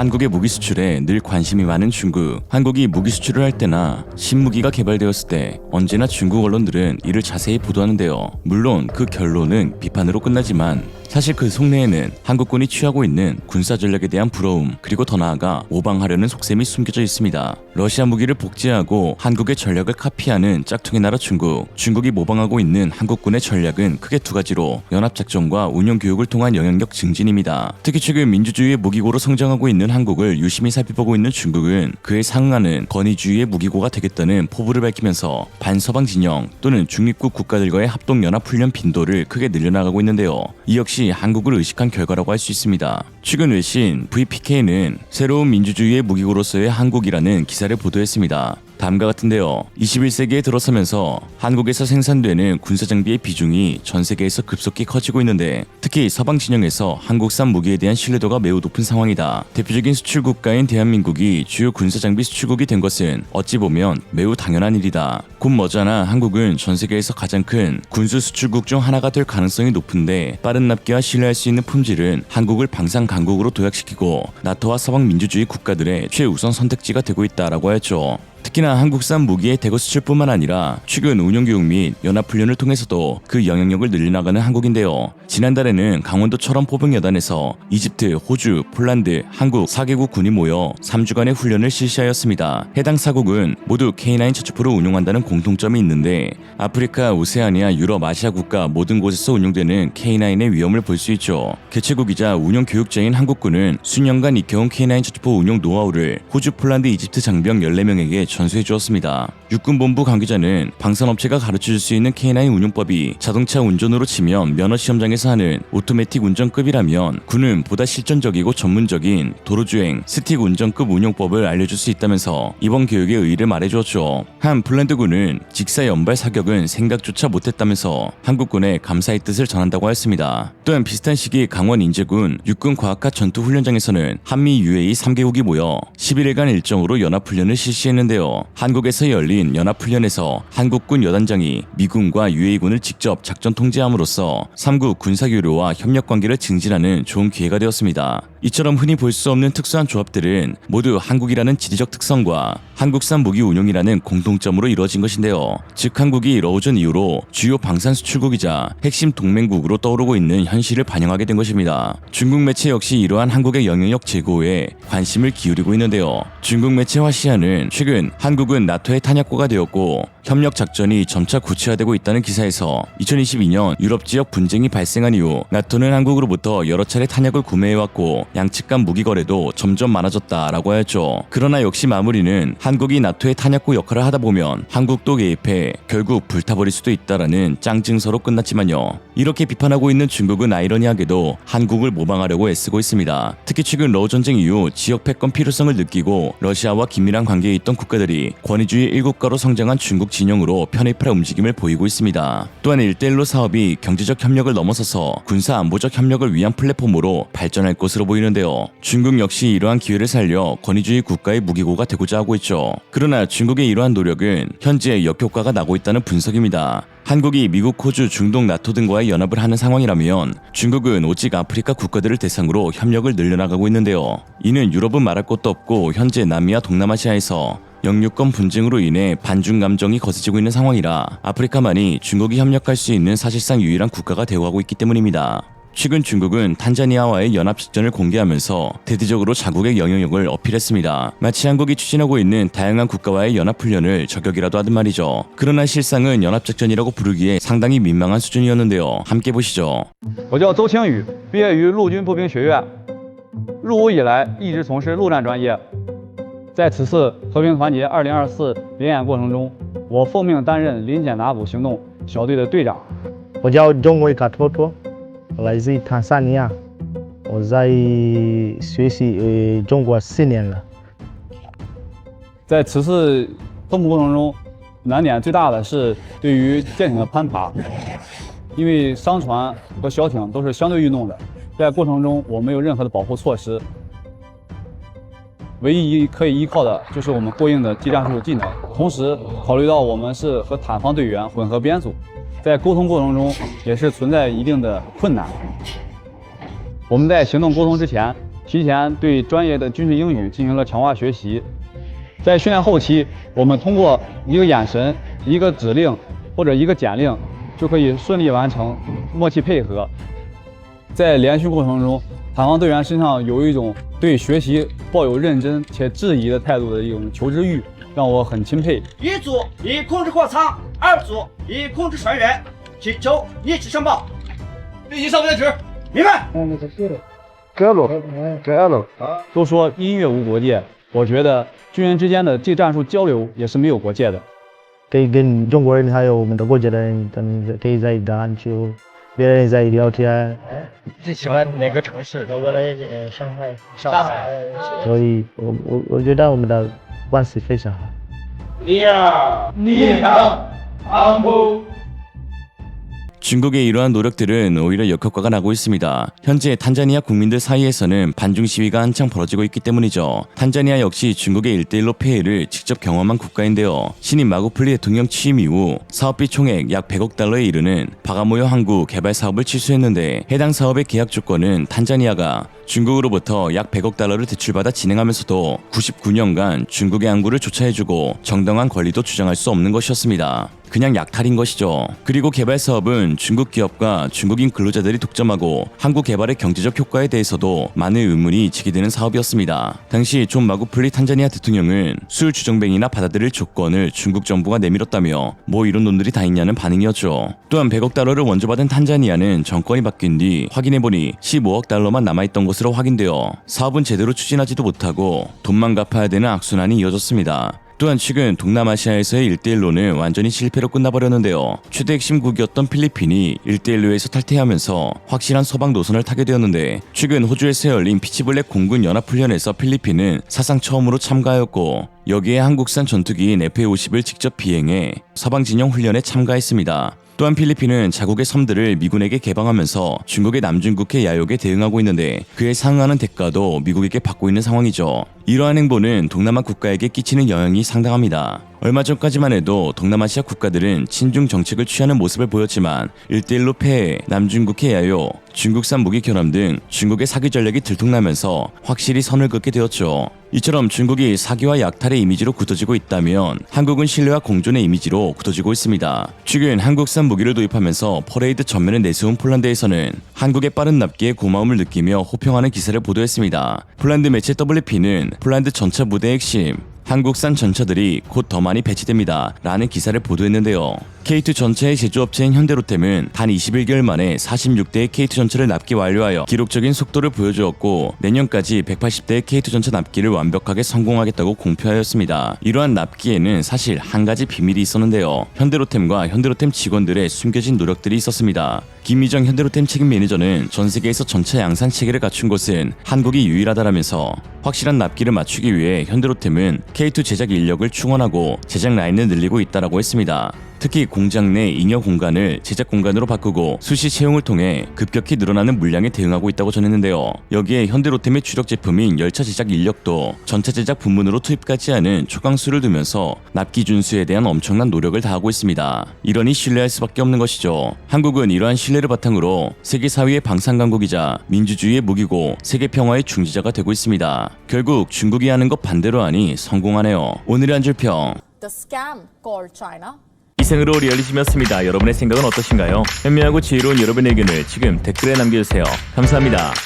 한국의 무기 수출에 늘 관심이 많은 중국. 한국이 무기 수출을 할 때나 신무기가 개발되었을 때 언제나 중국 언론들은 이를 자세히 보도하는데요. 물론 그 결론은 비판으로 끝나지만 사실 그 속내에는 한국군이 취하고 있는 군사 전략에 대한 부러움 그리고 더 나아가 모방하려는 속셈이 숨겨져 있습니다. 러시아 무기를 복제하고 한국의 전략을 카피하는 짝퉁의 나라 중국. 중국이 모방하고 있는 한국군의 전략은 크게 두 가지로 연합작전과 운용 교육을 통한 영향력 증진입니다. 특히 최근 민주주의의 무기고로 성장하고 있는 한국을 유심히 살펴보고 있는 중국은 그에 상응하는 권위주의의 무기고가 되겠다는 포부를 밝히면서 반서방 진영 또는 중립국 국가들과의 합동 연합 훈련 빈도를 크게 늘려나가고 있는데요. 이 역시 한국을 의식한 결과라고 할 수 있습니다. 최근 외신 VPK는 새로운 민주주의의 무기고로서의 한국이라는 기사를 보도했습니다. 다음과 같은데요. 21세기에 들어서면서 한국에서 생산되는 군사 장비의 비중이 전 세계에서 급속히 커지고 있는데 특히 서방 진영에서 한국산 무기에 대한 신뢰도가 매우 높은 상황이다. 대표적인 수출 국가인 대한민국이 주요 군사 장비 수출국이 된 것은 어찌 보면 매우 당연한 일이다. 곧 머지않아 한국은 전 세계에서 가장 큰 군수 수출국 중 하나가 될 가능성이 높은데 빠른 납기와 신뢰할 수 있는 품질은 한국을 방산 강국으로 도약시키고 나토와 서방 민주주의 국가들의 최우선 선택지가 되고 있다라고 하였죠. 특히나 한국산 무기의 대거 수출뿐만 아니라 최근 운용교육 및 연합훈련을 통해서도 그 영향력을 늘려나가는 한국인데요. 지난달에는 강원도처럼 포병여단에서 이집트, 호주, 폴란드, 한국 4개국 군이 모여 3주간의 훈련을 실시하였습니다. 해당 사국은 모두 K9 저축포를 운용한다는 공통점이 있는데 아프리카, 오세아니아, 유럽, 아시아 국가 모든 곳에서 운용되는 K9의 위험을 볼 수 있죠. 개최국이자 운용 교육자인 한국군은 수년간 익혀온 K9 저축포 운용 노하우를 호주, 폴란드, 이집트 장병 14명에게 전수해 주었습니다. 육군본부 관계자는 방산업체가 가르쳐줄 수 있는 K9 운용법이 자동차 운전으로 치면 면허 시험장에서 하는 오토매틱 운전급이라면 군은 보다 실전적이고 전문적인 도로주행, 스틱 운전급 운용법을 알려줄 수 있다면서 이번 교육의 의의를 말해주었죠. 한 폴란드 군은 직사 연발 사격은 생각조차 못했다면서 한국군에 감사의 뜻을 전한다고 했습니다. 또한 비슷한 시기 강원 인제군 육군 과학화 전투 훈련장에서는 한미 UAE 3개국이 모여 11일간 일정으로 연합훈련을 실시했는데요. 한국에서 열린 연합훈련에서 한국군 여단장이 미군과 UAE군을 직접 작전 통제함으로써 3국 군사교류와 협력 관계를 증진하는 좋은 기회가 되었습니다. 이처럼 흔히 볼 수 없는 특수한 조합들은 모두 한국이라는 지리적 특성과 한국산 무기 운용이라는 공통점으로 이루어진 것인데요. 즉 한국이 러우전 이후로 주요 방산 수출국이자 핵심 동맹국으로 떠오르고 있는 현실을 반영하게 된 것입니다. 중국 매체 역시 이러한 한국의 영향력 제고에 관심을 기울이고 있는데요. 중국 매체 화시아는 최근 한국은 나토의 탄약 고가 되었고 협력 작전이 점차 구체화되고 있다는 기사에서 2022년 유럽 지역 분쟁이 발생한 이후 나토는 한국으로부터 여러 차례 탄약을 구매해왔고 양측 간 무기 거래도 점점 많아졌다라고 하였죠. 그러나 역시 마무리는 한국이 나토의 탄약고 역할을 하다 보면 한국도 개입해 결국 불타버릴 수도 있다라는 짱증서로 끝났지만요. 이렇게 비판하고 있는 중국은 아이러니하게도 한국을 모방하려고 애쓰고 있습니다. 특히 최근 러우 전쟁 이후 지역 패권 필요성을 느끼고 러시아와 긴밀한 관계에 있던 국가들이 권위주의 일국 가로 성장한 중국 진영으로 편입할 움직임을 보이고 있습니다. 또한 일대일로 사업이 경제적 협력을 넘어서서 군사 안보적 협력을 위한 플랫폼으로 발전할 것으로 보이는데요. 중국 역시 이러한 기회를 살려 권위주의 국가의 무기고가 되고자 하고 있죠. 그러나 중국의 이러한 노력은 현재 역효과가 나고 있다는 분석입니다. 한국이 미국, 호주, 중동, 나토 등과의 연합을 하는 상황이라면 중국은 오직 아프리카 국가들을 대상으로 협력을 늘려나가고 있는데요. 이는 유럽은 말할 것도 없고 현재 남미와 동남아시아에서 영유권 분쟁으로 인해 반중 감정이 거세지고 있는 상황이라 아프리카만이 중국이 협력할 수 있는 사실상 유일한 국가가 되어가고 있기 때문입니다. 최근 중국은 탄자니아와의 연합작전을 공개하면서 대대적으로 자국의 영향력을 어필했습니다. 마치 한국이 추진하고 있는 다양한 국가와의 연합훈련을 저격이라도 하든 말이죠. 그러나 실상은 연합작전이라고 부르기에 상당히 민망한 수준이었는데요. 함께 보시죠. 我叫邹清宇，毕业于陆军步兵学院，入伍以来一直从事陆战专业。 在此次和平团结2024联演过程中，我奉命担任临检打捕行动小队的队长。我叫钟伟卡托托，来自坦桑尼亚，我在学习呃中国四年了。在此次登捕过程中，难点最大的是对于舰艇的攀爬，因为商船和小艇都是相对运动的，在过程中我没有任何的保护措施，唯一可以依靠的就是我们过硬的技战术技能。同时，考虑到我们是和坦方队员混合编组，在沟通过程中也是存在一定的困难。我们在行动沟通之前，提前对专业的军事英语进行了强化学习。在训练后期，我们通过一个眼神、一个指令或者一个简令，就可以顺利完成默契配合。在联训过程中，塔防队员身上有一种对学习抱有认真且质疑的态度的一种求知欲，让我很钦佩。一组已控制货仓，二组已控制船员，请求一起上报。立即上位置。明白。都说音乐无国界，我觉得军人之间的技战术交流也是没有国界的。可以跟中国人还有我们德国家的人，他们可以在一起打篮球，别人在聊天，最喜欢哪个城市？我来呃上海，上海。所以我我我觉得我们的关系非常好。 중국의 이러한 노력들은 오히려 역효과가 나고 있습니다. 현재 탄자니아 국민들 사이에서는 반중 시위가 한창 벌어지고 있기 때문이죠. 탄자니아 역시 중국의 일대일로 폐해를 직접 경험한 국가인데요. 신임 마구플리 대통령 취임 이후 사업비 총액 약 100억 달러에 이르는 바가모요 항구 개발 사업을 취소했는데 해당 사업의 계약 조건은 탄자니아가 중국으로부터 약 100억 달러를 대출받아 진행하면서도 99년간 중국의 항구를 조차해주고 정당한 권리도 주장할 수 없는 것이었습니다. 그냥 약탈인 것이죠. 그리고 개발 사업은 중국 기업과 중국인 근로자들이 독점하고 항구 개발의 경제적 효과에 대해서도 많은 의문이 제기되는 사업이었습니다. 당시 존 마구플리 탄자니아 대통령은 수출 주정뱅이나 받아들일 조건을 중국 정부가 내밀었다며 뭐 이런 놈들이 다 있냐는 반응이었죠. 또한 100억 달러를 원조 받은 탄자니아는 정권이 바뀐 뒤 확인해보니 15억 달러만 남아있던 것으로 확인되어 사업은 제대로 추진하지도 못하고 돈만 갚아야 되는 악순환이 이어졌습니다. 또한 최근 동남아시아에서의 일대일로는 완전히 실패로 끝나버렸는데요. 최대 핵심국이었던 필리핀이 일대일로에서 탈퇴하면서 확실한 서방 노선을 타게 되었는데 최근 호주에서 열린 피치블랙 공군 연합훈련에서 필리핀은 사상 처음으로 참가하였고 여기에 한국산 전투기인 F-50을 직접 비행해 서방 진영 훈련에 참가했습니다. 또한 필리핀은 자국의 섬들을 미군에게 개방하면서 중국의 남중국해 야욕에 대응하고 있는데 그에 상응하는 대가도 미국에게 받고 있는 상황이죠. 이러한 행보는 동남아 국가에게 끼치는 영향이 상당합니다. 얼마 전까지만 해도 동남아시아 국가들은 친중 정책을 취하는 모습을 보였지만 일대일로 폐해, 남중국해 야요, 중국산 무기 결함 등 중국의 사기 전략이 들통나면서 확실히 선을 긋게 되었죠. 이처럼 중국이 사기와 약탈의 이미지로 굳어지고 있다면 한국은 신뢰와 공존의 이미지로 굳어지고 있습니다. 최근 한국산 무기를 도입하면서 퍼레이드 전면에 내세운 폴란드에서는 한국의 빠른 납기에 고마움을 느끼며 호평하는 기사를 보도했습니다. 폴란드 매체 WP는 폴란드 전차 무대 핵심 한국산 전차들이 곧 더 많이 배치됩니다. 라는 기사를 보도했는데요. K2 전차의 제조업체인 현대로템은 단 21개월 만에 46대의 K2 전차를 납기 완료하여 기록적인 속도를 보여주었고 내년까지 180대의 K2 전차 납기를 완벽하게 성공하겠다고 공표하였습니다. 이러한 납기에는 사실 한 가지 비밀이 있었는데요. 현대로템과 현대로템 직원들의 숨겨진 노력들이 있었습니다. 김미정 현대로템 책임 매니저는 전 세계에서 전차 양산 체계를 갖춘 곳은 한국이 유일하다라면서 확실한 납기를 맞추기 위해 현대로템은 K2 제작 인력을 충원하고 제작 라인을 늘리고 있다라고 했습니다. 특히 공장 내 잉여 공간을 제작 공간으로 바꾸고 수시 채용을 통해 급격히 늘어나는 물량에 대응하고 있다고 전했는데요. 여기에 현대로템의 주력 제품인 열차 제작 인력도 전차 제작 부문으로 투입하지 않은 초강수를 두면서 납기 준수에 대한 엄청난 노력을 다하고 있습니다. 이러니 신뢰할 수밖에 없는 것이죠. 한국은 이러한 신뢰를 바탕으로 세계 사회의 방산 강국이자 민주주의의 무기고 세계 평화의 중지자가 되고 있습니다. 결국 중국이 하는 것 반대로 하니 성공하네요. 오늘의 한 줄 평. the scam called China 이생으로 리얼리즘이었습니다. 여러분의 생각은 어떠신가요? 현명하고 지혜로운 여러분의 의견을 지금 댓글에 남겨주세요. 감사합니다.